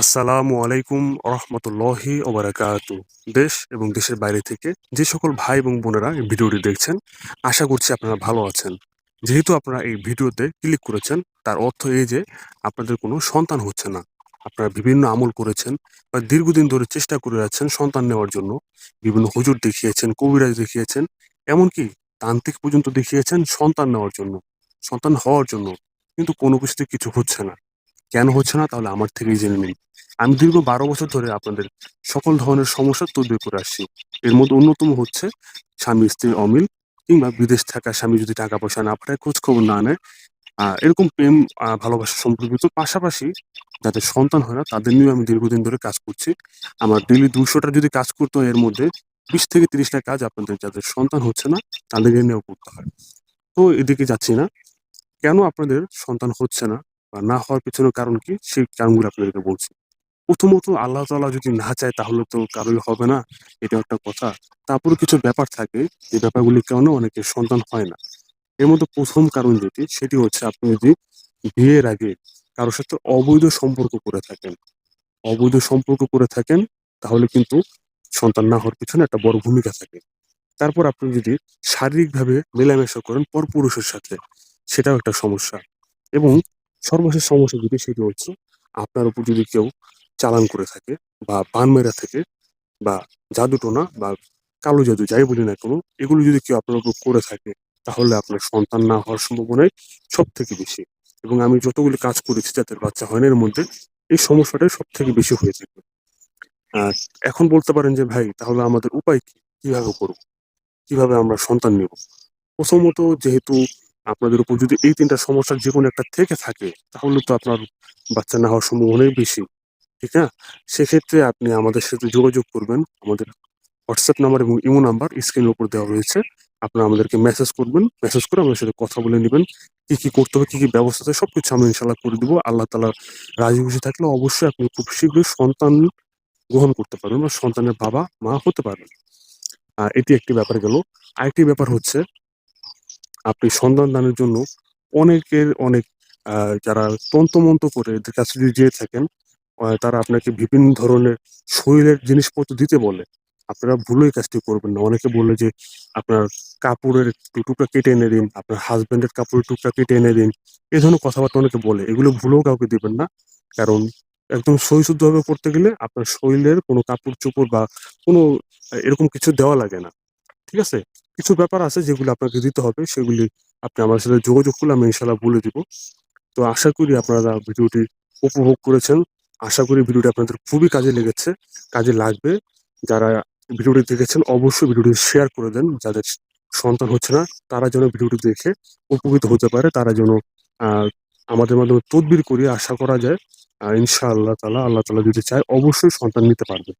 আসসালামু আলাইকুম রহমতুল্লাহি ওবারাকাতু দেশ এবং দেশের বাইরে থেকে যে সকল ভাই এবং বোনেরা এই ভিডিওটি দেখছেন, আশা করছি আপনারা ভালো আছেন। যেহেতু আপনারা এই ভিডিওতে ক্লিক করেছেন, তার অর্থ এই যে আপনাদের কোনো সন্তান হচ্ছে না। আপনারা বিভিন্ন আমল করেছেন বা দীর্ঘদিন ধরে চেষ্টা করে যাচ্ছেন সন্তান নেওয়ার জন্য। বিভিন্ন হুজুর দেখিয়েছেন, কবিরাজ দেখিয়েছেন, এমনকি তান্ত্রিক পর্যন্ত দেখিয়েছেন সন্তান নেওয়ার জন্য, সন্তান হওয়ার জন্য। কিন্তু কোনো কিছুতে কিছু হচ্ছে না। কেন হচ্ছে না, তাহলে আমার থেকেই জেনে নিন। আমি দীর্ঘ বারো বছর ধরে আপনাদের সকল ধরনের সমস্যা তৈরি করে আসছি। এর মধ্যে অন্যতম হচ্ছে স্বামী স্ত্রীর অমিল কিংবা বিদেশ থাকা স্বামী যদি টাকা পয়সা না পাঠায় খোঁজ খবর না নেয় এরকম প্রেম ভালোবাসা সম্পর্কিত পাশাপাশি যাদের সন্তান হয় না, তাদের নিয়েও আমি দীর্ঘদিন ধরে কাজ করছি। আমার ডেলি দুশোটা যদি কাজ করতে এর মধ্যে বিশ থেকে তিরিশটা কাজ আপনাদের যাদের সন্তান হচ্ছে না, তাদেরকে নিয়েও করতে হয়। তো এদিকে যাচ্ছি না। কেন আপনাদের সন্তান হচ্ছে না? না হওয়ার পেছনের কারণ কি? সেই কারণগুলো আপনাদেরকে বলছি। প্রথমত আল্লাহ তাআলা যদি না চায়, তাহলে তো কারোই হবে না। এটা একটা কথা। তারপরে কিছু ব্যাপার থাকে, যে ব্যাপারগুলির কারণে অনেকে সন্তান হয় না? এর মধ্যে প্রথম কারণ যেটি, সেটি হচ্ছে আপনি যদি বিয়ের আগে কারোর সাথে অবৈধ সম্পর্ক করে থাকেন, অবৈধ সম্পর্ক করে থাকেন, তাহলে কিন্তু সন্তান না হওয়ার পিছনে একটা বড় ভূমিকা থাকে। তারপর আপনি যদি শারীরিকভাবে মেলামেশা করেন পরপুরুষের সাথে, সেটাও একটা সমস্যা। এবং সর্বশেষ সমস্যা যেটি সেটি হচ্ছে আপনার উপর যদি কেউ চালান করে থাকে বা বান মেরা থাকে বা জাদুটোনা বা কালো জাদু যাই বলি না কেন, এগুলো যদি কেউ আপনার উপর করে থাকে, তাহলে আপনার সন্তান না হওয়ার সম্ভাবনাই সব থেকে বেশি। এবং আমি যতগুলি কাজ করেছি যাদের বাচ্চা হয় এর মধ্যে, এই সমস্যাটাই সব থেকে বেশি হয়ে থাকে। এখন বলতে পারেন যে, ভাই, তাহলে আমাদের উপায় কি? কীভাবে করব? কীভাবে আমরা সন্তান নেব? প্রথমত যেহেতু আপনাদের উপর যদি এই তিনটা সমস্যার যে কোনো একটা থেকে থাকে, তাহলে তো আপনার বাচ্চা না হওয়ার সম্ভাবনাই বেশি, ঠিক না? সেক্ষেত্রে আপনি আমাদের সাথে যোগাযোগ করবেন। আমাদের হোয়াটসঅ্যাপ নাম্বার এবং ইমো নাম্বার স্ক্রিনের উপর দেওয়া রয়েছে। আপনারা আমাদেরকে মেসেজ করবেন। মেসেজ করে আমাদের সাথে কথা বলে নেবেন। কি কি করতে হবে, কি কি ব্যবস্থা আছে, সবকিছু আমি ইনশাল্লাহ করে দেবো। আল্লাহ তালা রাজি খুশি থাকলে অবশ্যই আপনি খুব শীঘ্রই সন্তান গ্রহণ করতে পারবেন বা সন্তানের বাবা মা হতে পারবেন। এটি একটি ব্যাপার গেল। আরেকটি ব্যাপার হচ্ছে আপনি সন্তান দানের জন্য অনেকের অনেক যারা তন্ত্রমন্ত্র করে এদের কাছে যদি যেয়ে থাকেন তারা আপনাকে বিভিন্ন ধরনের শরীরের জিনিসপত্র দিতে বলে। আপনারা ভুলেই কাজটি করবেন না। অনেকে বলে যে, আপনার কাপড়ের টুকরা কেটে এনে দিন, আপনার হাজব্যান্ডের কাপড়ের টুকরা কেটে এনে দিন। এই ধরনের কথাবার্তা অনেকে বলে। এগুলো ভুলেও কাউকে দিবেন না। কারণ একদম সহিশুদ্ধভাবে করতে গেলে আপনার শরীরের কোনো কাপড় চোপড় বা কোনো, এরকম কিছু দেওয়া লাগে না। ঠিক আছে? কিছু ব্যাপার আছে যেগুলো আপনাকে দিতে হবে, সেগুলি আপনি আমার সাথে যোগাযোগ করলে আমি ইনশাল্লাহ বলে দিব। তো আশা করি আপনারা ভিডিওটি উপভোগ করেছেন। আশা করি ভিডিওটি আপনাদের খুবই কাজে লেগেছে, কাজে লাগবে। যারা ভিডিওটি দেখেছেন অবশ্যই ভিডিওটি শেয়ার করে দেন, যাদের সন্তান হচ্ছে না, তারা যেন ভিডিওটি দেখে উপকৃত হতে পারে, তারা যেন আমাদের মাধ্যমে তদবির করি আশা করা যায়। ইনশাআল্লাহ তালা আল্লাহ তালা যদি চায় অবশ্যই সন্তান নিতে পারবে।